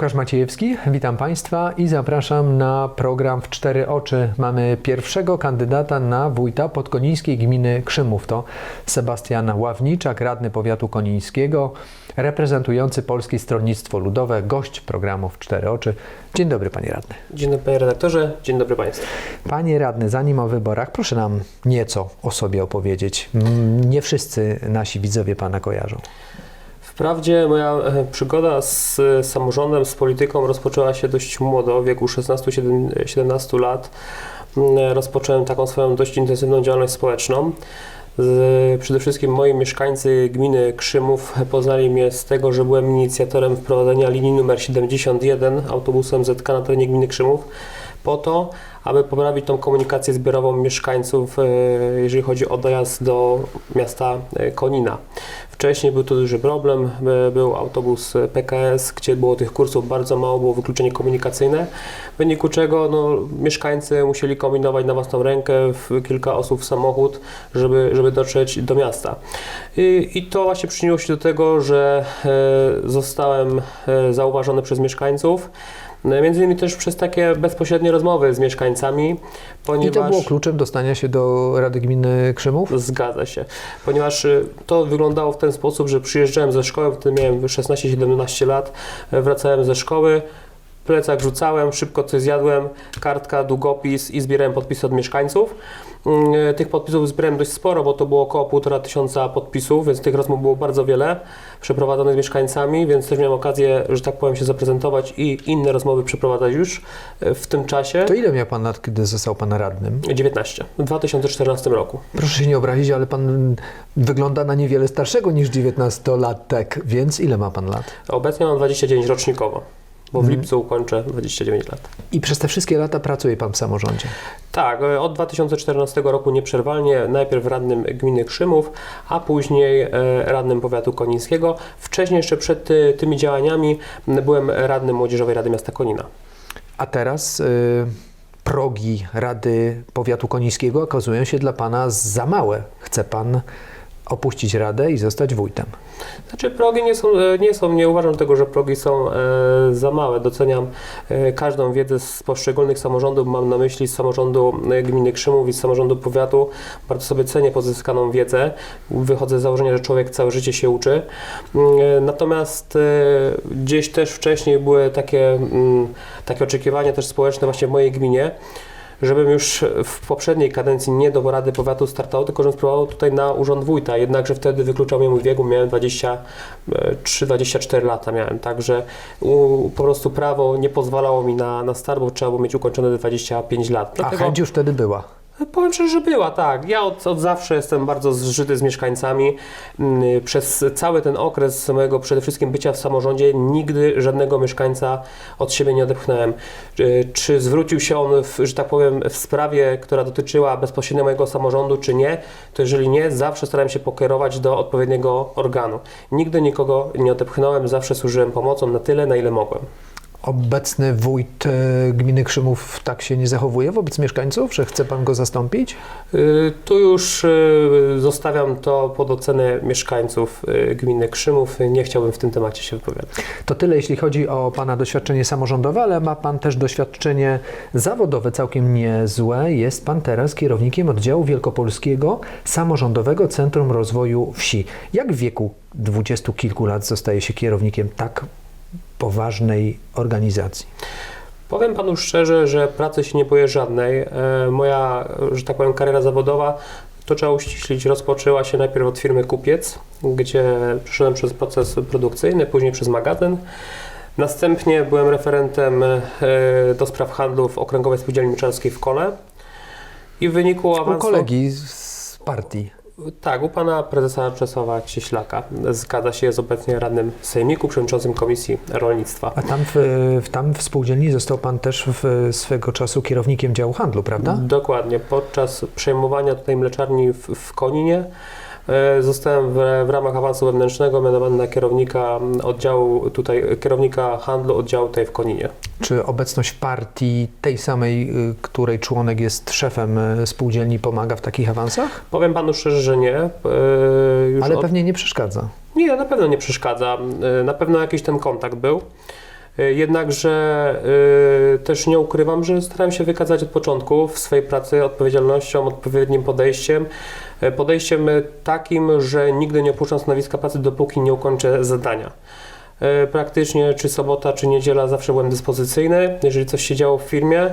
Łukasz Maciejewski, witam Państwa i zapraszam na program w cztery oczy. Mamy pierwszego kandydata na wójta podkonińskiej gminy Krzymów. To Sebastian Ławniczak, radny powiatu konińskiego, reprezentujący Polskie Stronnictwo Ludowe, gość programu w cztery oczy. Dzień dobry Panie Radny. Dzień dobry Panie redaktorze, dzień dobry Państwu. Panie Radny, zanim o wyborach, proszę nam nieco o sobie opowiedzieć. Nie wszyscy nasi widzowie Pana kojarzą. Wprawdzie moja e, przygoda z e, samorządem, z polityką rozpoczęła się dość młodo, w wieku 16-17 lat. Mm, Rozpocząłem taką swoją dość intensywną działalność społeczną. Przede wszystkim moi mieszkańcy gminy Krzymów poznali mnie z tego, że byłem inicjatorem wprowadzenia linii numer 71 autobusem ZK na terenie gminy Krzymów po to, aby poprawić tą komunikację zbiorową mieszkańców, e, jeżeli chodzi o dojazd do miasta e, Konina. Wcześniej był to duży problem, e, był autobus PKS, gdzie było tych kursów bardzo mało, było wykluczenie komunikacyjne, w wyniku czego no, mieszkańcy musieli kombinować na własną rękę, w kilka osób w samochód, żeby, żeby dotrzeć do miasta. I, I to właśnie przyczyniło się do tego, że zostałem zauważony przez mieszkańców. No, Między innymi też przez takie bezpośrednie rozmowy z mieszkańcami, ponieważ... I to było kluczem do stania się do Rady Gminy Krzymów? Zgadza się, ponieważ y, to wyglądało w ten sposób, że przyjeżdżałem ze szkoły, wtedy miałem 16-17 lat, wracałem ze szkoły, plecak rzucałem, szybko coś zjadłem, kartka, długopis i zbierałem podpisy od mieszkańców. Mm, Tych podpisów zbierałem dość sporo, bo to było około półtora tysiąca podpisów, więc tych rozmów było bardzo wiele przeprowadzonych z mieszkańcami, więc też miałem okazję, że tak powiem, się zaprezentować i inne rozmowy przeprowadzać już e, w tym czasie. To ile miał Pan lat, kiedy został Pan radnym? 19, w 2014 roku. Proszę się nie obrazić, ale Pan wygląda na niewiele starszego niż 19-latek, więc ile ma Pan lat? Obecnie mam 29 rocznikowo, bo w Mhm. lipcu ukończę 29 lat. I przez te wszystkie lata pracuje Pan w samorządzie. Tak, e, od 2014 roku nieprzerwalnie, najpierw radnym gminy Krzymów, a później e, radnym powiatu konińskiego. Wcześniej, jeszcze przed ty, tymi działaniami, byłem radnym Młodzieżowej Rady Miasta Konina. A teraz y, progi Rady Powiatu Konińskiego okazują się dla Pana za małe. Chce Pan opuścić Radę i zostać wójtem. Znaczy progi nie są, e, nie są, nie uważam tego, że progi są e, za małe. Doceniam e, każdą wiedzę z poszczególnych samorządów, mam na myśli z samorządu e, gminy Krzymów i z samorządu powiatu. Bardzo sobie cenię pozyskaną wiedzę. Wychodzę z założenia, że człowiek całe życie się uczy. Mm, e, Natomiast e, gdzieś też wcześniej były takie, mm, takie oczekiwania też społeczne właśnie w mojej gminie, żebym już w poprzedniej kadencji nie do Rady Powiatu startował, tylko żebym spróbował tutaj na urząd wójta. Jednakże wtedy wykluczał mnie mój wieku, miałem 23-24 lata miałem, także po prostu prawo nie pozwalało mi na, na start, bo trzeba było mieć ukończone 25 lat. A Dlatego- chęć już wtedy była. Powiem szczerze, że była, tak. Ja od, od zawsze jestem bardzo zżyty z mieszkańcami. Mm, Przez cały ten okres mojego przede wszystkim bycia w samorządzie nigdy żadnego mieszkańca od siebie nie odepchnąłem. Czy, czy zwrócił się on, w, że tak powiem, w sprawie, która dotyczyła bezpośrednio mojego samorządu, czy nie, to jeżeli nie, zawsze starałem się pokierować do odpowiedniego organu. Nigdy nikogo nie odepchnąłem, zawsze służyłem pomocą na tyle, na ile mogłem. Obecny wójt e, gminy Krzymów tak się nie zachowuje wobec mieszkańców, że chce Pan go zastąpić? Y, Tu już y, zostawiam to pod ocenę mieszkańców y, gminy Krzymów. Nie chciałbym w tym temacie się wypowiadać. To tyle, jeśli chodzi o Pana doświadczenie samorządowe, ale ma Pan też doświadczenie zawodowe całkiem niezłe. Jest Pan teraz kierownikiem oddziału wielkopolskiego Samorządowego Centrum Rozwoju Wsi. Jak w wieku dwudziestu kilku lat zostaje się kierownikiem tak poważnej organizacji? Powiem panu szczerze, że pracy się nie boję żadnej. E, Moja, że tak powiem, kariera zawodowa, to trzeba uściślić, rozpoczęła się najpierw od firmy Kupiec, gdzie przeszedłem przez proces produkcyjny, później przez magazyn. Następnie byłem referentem e, do spraw handlu w Okręgowej Spółdzielni Myczarskiej w Kole. I w wyniku U awansu... kolegi z partii. Tak, u pana prezesa Czesława Cieślaka. Zgadza się, jest obecnie radnym Sejmiku, przewodniczącym Komisji Rolnictwa. A tam w, w, tam w spółdzielni został Pan też w, swego czasu kierownikiem działu handlu, prawda? Dokładnie. Podczas przejmowania tutaj mleczarni w, w Koninie zostałem w, w ramach awansu wewnętrznego mianowany na kierownika oddziału tutaj, kierownika handlu oddziału tutaj w Koninie. Czy obecność partii tej samej, y, której członek jest szefem y, spółdzielni, pomaga w takich awansach? Powiem panu szczerze, że nie. E, Już Ale od- pewnie nie przeszkadza. Nie, na pewno nie przeszkadza. E, Na pewno jakiś ten kontakt był. Y, Jednakże y, też nie ukrywam, że starałem się wykazać od początku w swojej pracy odpowiedzialnością, odpowiednim podejściem. Y, Podejściem y, takim, że nigdy nie opuszczam stanowiska pracy, dopóki nie ukończę zadania. Y, Praktycznie czy sobota, czy niedziela zawsze byłem dyspozycyjny, jeżeli coś się działo w firmie. Y,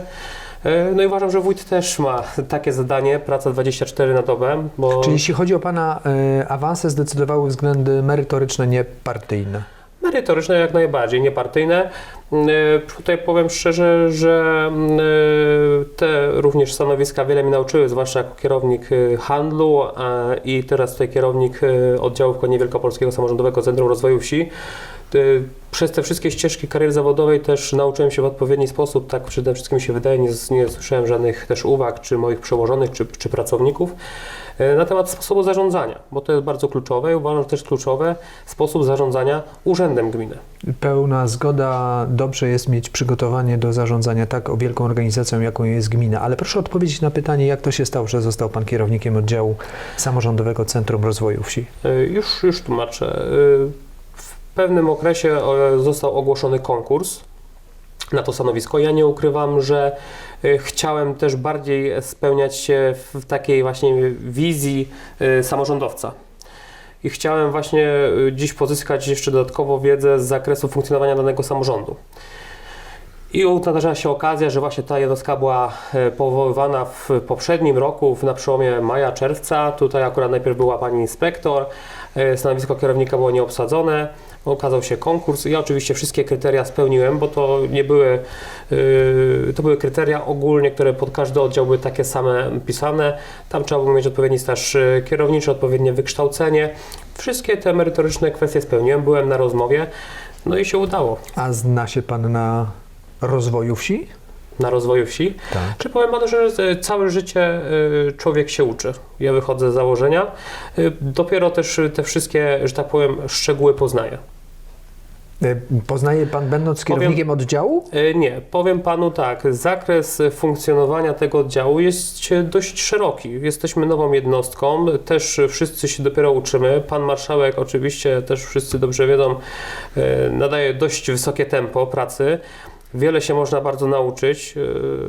No i uważam, że wójt też ma takie zadanie, praca 24 na dobę, bo... Czyli jeśli chodzi o Pana e, awanse, zdecydowały względy merytoryczne, nie partyjne. Merytoryczne jak najbardziej, niepartyjne. E, Tutaj powiem szczerze, że e, te również stanowiska wiele mi nauczyły, zwłaszcza jako kierownik e, handlu i teraz tutaj kierownik oddziału w Konie Wielkopolskiego Samorządowego Centrum Rozwoju Wsi. E, Przez te wszystkie ścieżki kariery zawodowej też nauczyłem się w odpowiedni sposób, tak przede wszystkim się wydaje, nie, nie słyszałem żadnych też uwag, czy moich przełożonych, czy, czy pracowników e, na temat sposobu zarządzania, bo to jest bardzo kluczowe i uważam, że też kluczowe sposób zarządzania urzędem gminy. Pełna zgoda, dobrze jest mieć przygotowanie do zarządzania tak wielką organizacją, jaką jest gmina. Ale proszę odpowiedzieć na pytanie, jak to się stało, że został Pan kierownikiem oddziału Samorządowego Centrum Rozwoju Wsi? E, Już, już tłumaczę. Pewnym okresie e, został ogłoszony konkurs na to stanowisko. Ja nie ukrywam, że e, chciałem też bardziej spełniać się w takiej właśnie wizji e, samorządowca. I chciałem właśnie dziś pozyskać jeszcze dodatkowo wiedzę z zakresu funkcjonowania danego samorządu. I nadarzyła się okazja, że właśnie ta jednostka była e, powoływana w poprzednim roku, na przełomie maja, czerwca. Tutaj akurat najpierw była pani inspektor, e, stanowisko kierownika było nieobsadzone, okazał się konkurs. Ja oczywiście wszystkie kryteria spełniłem, bo to nie były, e, to były kryteria ogólnie, które pod każdy oddział były takie same pisane. Tam trzeba było mieć odpowiedni staż kierowniczy, odpowiednie wykształcenie. Wszystkie te merytoryczne kwestie spełniłem, byłem na rozmowie, no i się udało A zna się Pan na rozwoju wsi? na rozwoju wsi. Tak. Czy powiem panu, że e, całe życie e, człowiek się uczy. Ja wychodzę z założenia. E, Dopiero też te wszystkie, że tak powiem, szczegóły poznaję. Poznaje Pan, będąc Powiem- kierownikiem oddziału? E, Nie, powiem panu tak, zakres funkcjonowania tego oddziału jest dość szeroki. Jesteśmy nową jednostką, też wszyscy się dopiero uczymy. Pan marszałek, oczywiście też wszyscy dobrze wiedzą, nadaje dość wysokie tempo pracy. Wiele się można bardzo nauczyć,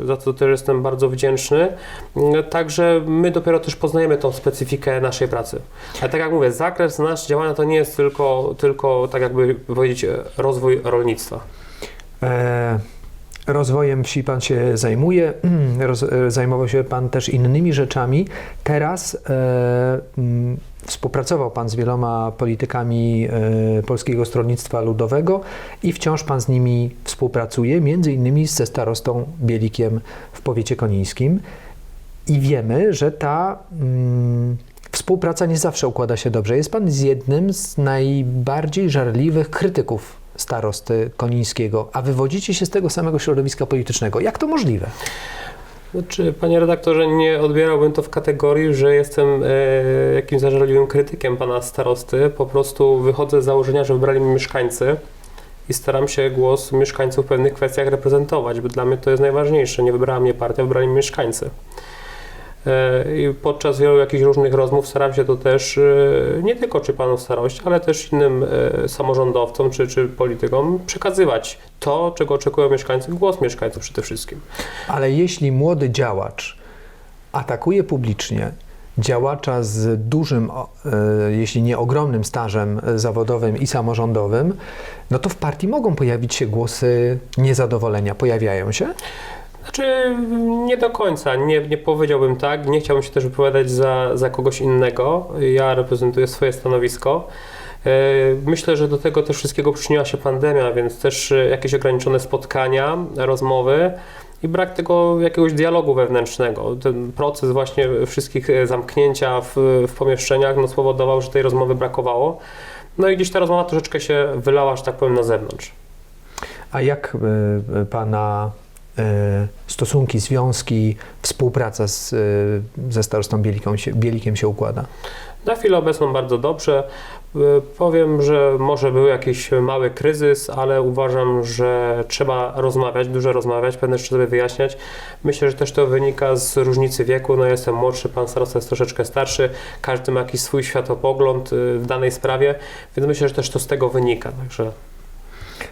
e, za co też jestem bardzo wdzięczny. E, Także my dopiero też poznajemy tą specyfikę naszej pracy. Ale tak jak mówię, zakres nasz działania to nie jest tylko, tylko tak jakby powiedzieć, e, rozwój rolnictwa. Rozwojem wsi Pan się zajmuje, Roz, e, zajmował się Pan też innymi rzeczami. Teraz e, mm, współpracował Pan z wieloma politykami e, Polskiego Stronnictwa Ludowego i wciąż Pan z nimi współpracuje, między innymi ze starostą Bielikiem w powiecie konińskim. I wiemy, że ta mm, współpraca nie zawsze układa się dobrze. Jest Pan z jednym z najbardziej żarliwych krytyków starosty konińskiego, a wywodzicie się z tego samego środowiska politycznego. Jak to możliwe? Znaczy, panie redaktorze, nie odbierałbym to w kategorii, że jestem e, jakimś zażarliwym krytykiem pana starosty. Po prostu wychodzę z założenia, że wybrali mnie mieszkańcy i staram się głos mieszkańców w pewnych kwestiach reprezentować, bo dla mnie to jest najważniejsze. Nie wybrała mnie partia, wybrali mnie mieszkańcy. E, I podczas wielu jakichś różnych rozmów staram się to też e, nie tylko czy panu starości, ale też innym e, samorządowcom czy, czy politykom przekazywać to, czego oczekują mieszkańcy, głos mieszkańców przede wszystkim. Ale jeśli młody działacz atakuje publicznie działacza z dużym, jeśli nie ogromnym stażem zawodowym i samorządowym, no to w partii mogą pojawić się głosy niezadowolenia. Pojawiają się? Znaczy, nie do końca, nie, nie powiedziałbym tak. Nie chciałbym się też wypowiadać za, za kogoś innego. Ja reprezentuję swoje stanowisko. E, Myślę, że do tego też wszystkiego przyczyniła się pandemia, więc też e, jakieś ograniczone spotkania, rozmowy i brak tego jakiegoś dialogu wewnętrznego. Ten proces właśnie wszystkich e, zamknięcia w, w pomieszczeniach no, spowodował, że tej rozmowy brakowało. No i gdzieś ta rozmowa troszeczkę się wylała, że tak powiem, na zewnątrz. A jak e, Pana e, stosunki, związki, współpraca z, e, ze starostą Bieliką się, Bielikiem się układa? Na chwilę obecną bardzo dobrze. Y, Powiem, że może był jakiś mały kryzys, ale uważam, że trzeba rozmawiać, dużo rozmawiać, pewne rzeczy sobie wyjaśniać. Myślę, że też to wynika z różnicy wieku. No, jestem młodszy, pan starosta jest troszeczkę starszy, każdy ma jakiś swój światopogląd w danej sprawie, więc myślę, że też to z tego wynika. Także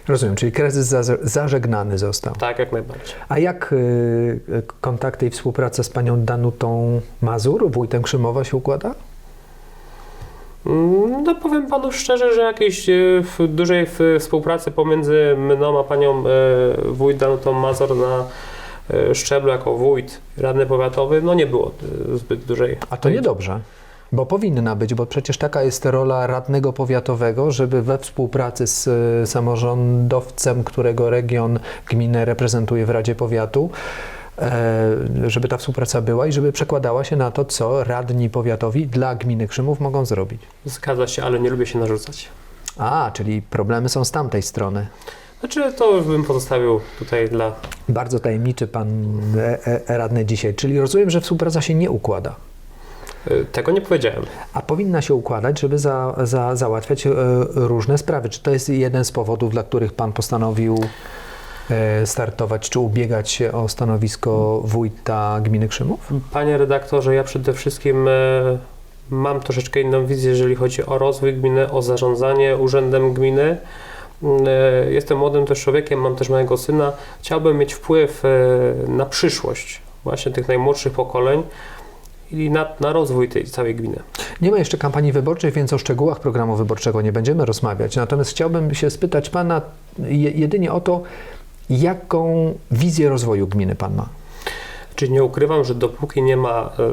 Rozumiem, czyli kryzys za- zażegnany został. Tak, jak najbardziej. A jak y, y, kontakty i współpraca z panią Danutą Mazur, wójtem Krzymowa się układa? Mm, No powiem panu szczerze, że jakiejś w dużej współpracy pomiędzy mną a panią wójt Danutą Mazur na szczeblu jako wójt radny powiatowy, no nie było zbyt dużej. A to niedobrze. Bo powinna być, bo przecież taka jest rola radnego powiatowego, żeby we współpracy z y, samorządowcem, którego region, gminę reprezentuje w Radzie Powiatu, e, żeby ta współpraca była i żeby przekładała się na to, co radni powiatowi dla gminy Krzymów mogą zrobić. Zgadza się, ale nie lubię się narzucać. A, czyli problemy są z tamtej strony. Znaczy to już bym pozostawił tutaj dla... Bardzo tajemniczy pan e, e, radny dzisiaj, czyli rozumiem, że współpraca się nie układa. E, Tego nie powiedziałem. A powinna się układać, żeby za, za, załatwiać e, różne sprawy. Czy to jest jeden z powodów, dla których pan postanowił e, startować, czy ubiegać się o stanowisko wójta gminy Krzymów? Panie redaktorze, ja przede wszystkim mam troszeczkę inną wizję, jeżeli chodzi o rozwój gminy, o zarządzanie urzędem gminy. Mm, Jestem młodym też człowiekiem, mam też mojego syna. Chciałbym mieć wpływ na przyszłość właśnie tych najmłodszych pokoleń i na, na rozwój tej całej gminy. Nie ma jeszcze kampanii wyborczej, więc o szczegółach programu wyborczego nie będziemy rozmawiać. Natomiast chciałbym się spytać pana je, jedynie o to, jaką wizję rozwoju gminy pan ma. Czyli nie ukrywam, że dopóki nie ma e,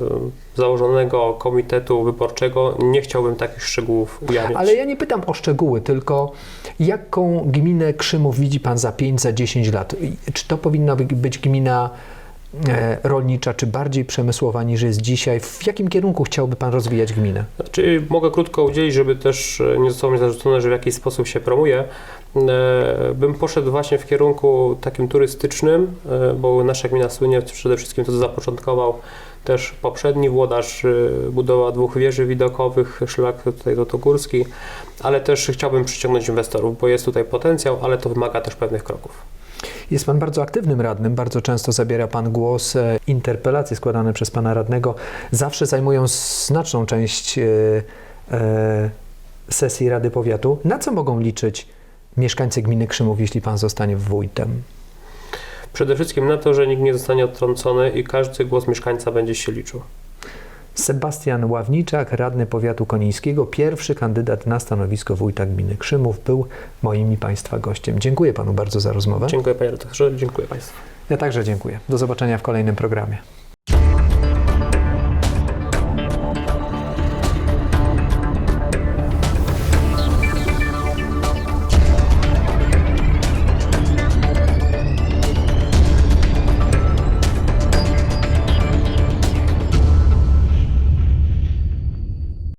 założonego komitetu wyborczego, nie chciałbym takich szczegółów ujawniać. Ale ja nie pytam o szczegóły, tylko jaką gminę Krzymów widzi Pan za 5, za 10 lat? Czy to powinna by- być gmina rolnicza, czy bardziej przemysłowa niż jest dzisiaj? W jakim kierunku chciałby Pan rozwijać gminę? Znaczy, mogę krótko udzielić, żeby też e, nie zostało mi zarzucone, że w jakiś sposób się promuje. E, Bym poszedł właśnie w kierunku takim turystycznym, e, bo nasza gmina słynie przede wszystkim to, co zapoczątkował też poprzedni włodarz, e, budowa dwóch wieży widokowych, szlak tutaj Lotogórski, ale też chciałbym przyciągnąć inwestorów, bo jest tutaj potencjał, ale to wymaga też pewnych kroków. Jest Pan bardzo aktywnym radnym, bardzo często zabiera Pan głos. e, Interpelacje składane przez Pana radnego zawsze zajmują znaczną część e, e, sesji Rady Powiatu. Na co mogą liczyć mieszkańcy gminy Krzymów, jeśli Pan zostanie wójtem? Przede wszystkim na to, że nikt nie zostanie odtrącony i każdy głos mieszkańca będzie się liczył. Sebastian Ławniczak, radny powiatu konińskiego, pierwszy kandydat na stanowisko wójta gminy Krzymów, był moim i Państwa gościem. Dziękuję Panu bardzo za rozmowę. Dziękuję panie redaktorze, dziękuję państwu. Ja także dziękuję. Do zobaczenia w kolejnym programie.